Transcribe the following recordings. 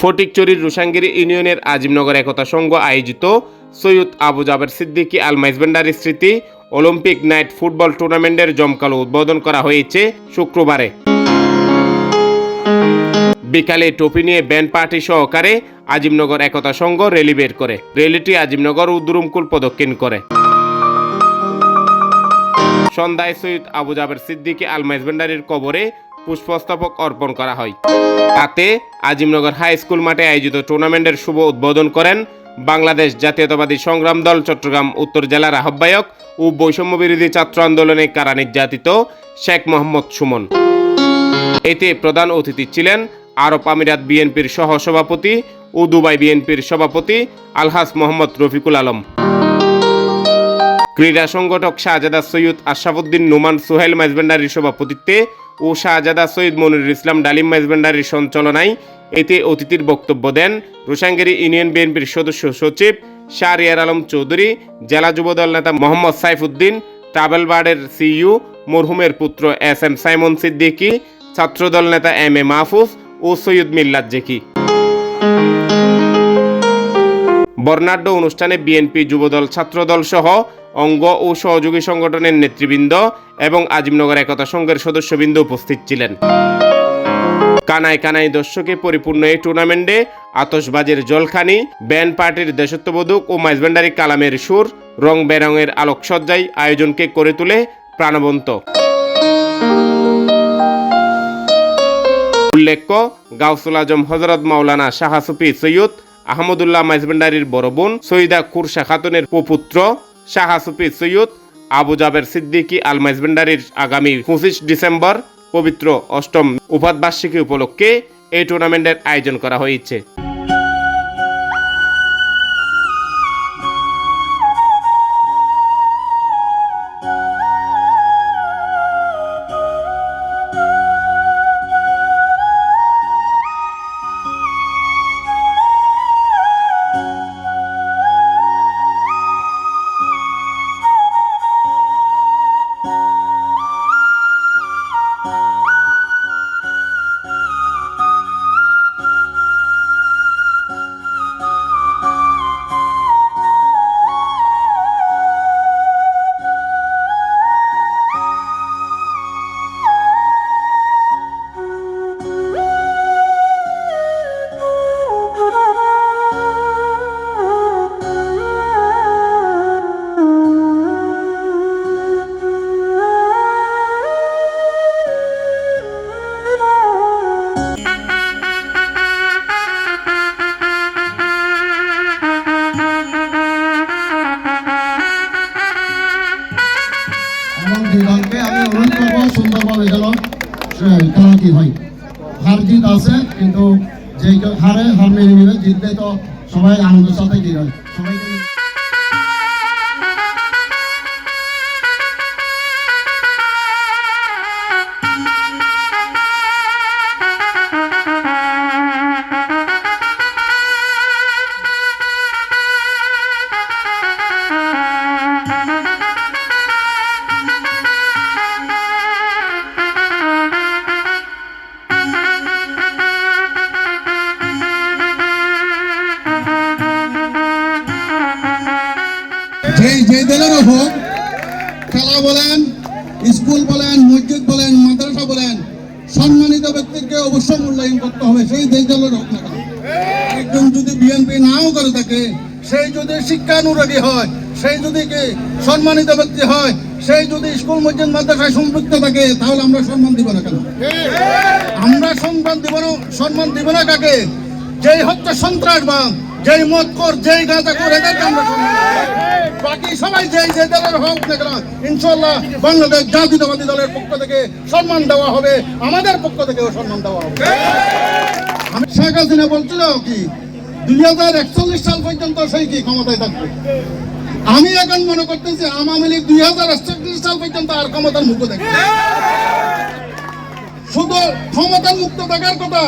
ফটিকচুরির রুসাঙ্গিরি ইউনিয়নের আজিমনগর একতা সংঘ আয়োজিত সৈয়দ আবু জাবের সিদ্দিকী আল মাইজবেন্ডারি স্মৃতি অলিম্পিক নাইট ফুটবল টুর্নামেন্টের জমকালো উদ্বোধন করা হয়েছে শুক্রবারে। বিকালে টপি নিয়ে ব্যান্ড পার্টি সহকারে আজিমনগর একতা সংঘ রেলি বের করে। রেলিটি আজিমনগর উদ্রুমকুল প্রদক্ষিণ করে। সন্ধ্যায় সৈয়দ আবু জাবের সিদ্দিকী আল মাইজবেন্ডারির কবরে পুষ্পস্তবক অর্পণ করা হয়। তাতে আজিমনগর হাই স্কুল মাঠে আয়োজিত টুর্নামেন্টের শুভ উদ্বোধন করেন বাংলাদেশ জাতীয়তাবাদী সংগ্রাম দল চট্টগ্রাম উত্তর জেলার আহ্বায়ক ও বৈষম্য বিরোধী ছাত্র আন্দোলনে কারা নির্যাতিত শেখ মোহাম্মদ সুমন। এতে প্রধান অতিথি ছিলেন আরব আমিরাত বিএনপির সহ সভাপতি ও দুবাই বিএনপির সভাপতি আলহাস মোহাম্মদ রফিকুল আলম। ক্রীড়া সংগঠক শাহজাদা সৈয়দ আশরাফুদ্দিন, নোমান সোহেল মাইজবেন্ডারির সভাপতিত্বে ও শাহজাদা সৈয়দ মনিরুল ইসলাম, ডালিম মাইজবেন্ডারির সঞ্চালনায় এতে অতিথির বক্তব্য দেন। রোসাঙ্গেরি ইউনিয়ন বিএনপির সদস্য সচিব শাহরিয়ার আলম চৌধুরী, জেলা যুবদল নেতা মোহাম্মদ সাইফুদ্দিন, ট্রাভেল বার্ডের সিইউ মরহুমের পুত্র এস এম সাইমন সিদ্দিকী, ছাত্রদল নেতা এম এ মাহফুজ ও সৈয়দ মিল্লাদ জেকি। বর্ণাঢ্য অনুষ্ঠানে বিএনপি যুবদল ছাত্রদল সহ অঙ্গ ও সহযোগী সংগঠনের নেতৃবৃন্দ এবং আজিমনগর একতা সংঘের সদস্যবৃন্দ উপস্থিত ছিলেন। কানায় কানায় দর্শকে পরিপূর্ণ এই টুর্নামেন্টে আতসবাজের জলখানি, ব্যান্ড পার্টির দেশত্ববোধক ও মাইজবেন্ডারি কালামের সুর, রং বেরঙের আলোকসজ্জায় আয়োজনকে করে তোলে প্রাণবন্ত। উল্লেখ্য, গাউসুল আজম হজরত মাওলানা শাহ সুফি সৈয়দ আহমদুল্লাহ মাইজবেন্ডারির বড় বোন সৈয়দা কুরশা খাতুনের পুপুত্র শাহ সুফি সৈয়দ আবু জাবের সিদ্দিকী আল মাইজবেন্ডারির আগামী পঁচিশ ডিসেম্বর পবিত্র অষ্টম উপাদবার্ষিকী উপলক্ষে এই টুর্নামেন্টের আয়োজন করা হয়েছে। সে- খেলাটি হয়। হার জিত আছে, কিন্তু যে হারে হার মেনে নিবে, জিতলে তো সবাই আনন্দের সাথে কি হয় সবাইকে যেই যে দলেরও হোক খেলা বলেন, স্কুল বলেন, মসজিদ বলেন, মাদ্রাসা বলেন, সম্মানিত ব্যক্তিকে অবশ্যই মূল্যায়ন করতে হবে, সেই যেই দলের হোক না একজন যদি বিএনপি নাও করে থাকে, সেই যদি শিক্ষানুরাগী হয়, সেই যদি কি সম্মানিত ব্যক্তি হয়, সেই যদি স্কুল, মসজিদ, মাদ্রাসায় সম্পৃক্ত থাকে, তাহলে আমরা সম্মান দিব না কেন? আমরা সম্মান দিব না সম্মান দিব না কাকে? যেই হচ্ছে সন্ত্রাসবাদ, যেই মত কর যেই গাঁজা কর এদেরকে আমরা সম্মান। বাকি সবাই যেই যে দলের হোক ইনশাল্লাহ বাংলাদেশ জাতীয়তাবাদী দলের পক্ষ থেকে সম্মান দেওয়া হবে। আমাদের পক্ষ থেকেও সম্মান দেওয়া হবে। আমি শেখ হাসিনা বলছিল কি, দুই হাজার একচল্লিশ সাল পর্যন্ত সেই কি ক্ষমতায় থাকবে? আমি এখন মনে করতেছি আওয়ামী লীগ দুই হাজার একচল্লিশ সাল পর্যন্ত আর ক্ষমতার মুখ দেখবে শুধু ক্ষমতার মুক্ত থাকার কথা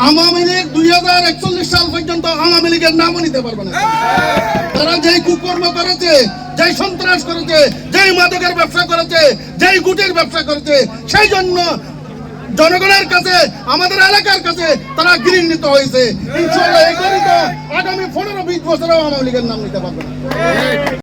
আওয়ামী লীগ দুই হাজার একচল্লিশ সাল পর্যন্ত আওয়ামী লীগের নামও নিতে পারবে না। তারা যেই কুকর্ম করেছে, যেই সন্ত্রাস করেছে, যেই মাদকের ব্যবসা করেছে, যেই গুটের ব্যবসা করেছে, সেই জন্য জনগণের কাছে, আমাদের এলাকার কাছে তারা গৃহীত হয়েছে। ইনশাল্লাহ এগুলি তো আগামী পনেরো বিশ বছরেও আওয়ামী লীগের নাম নিতে পারবে না।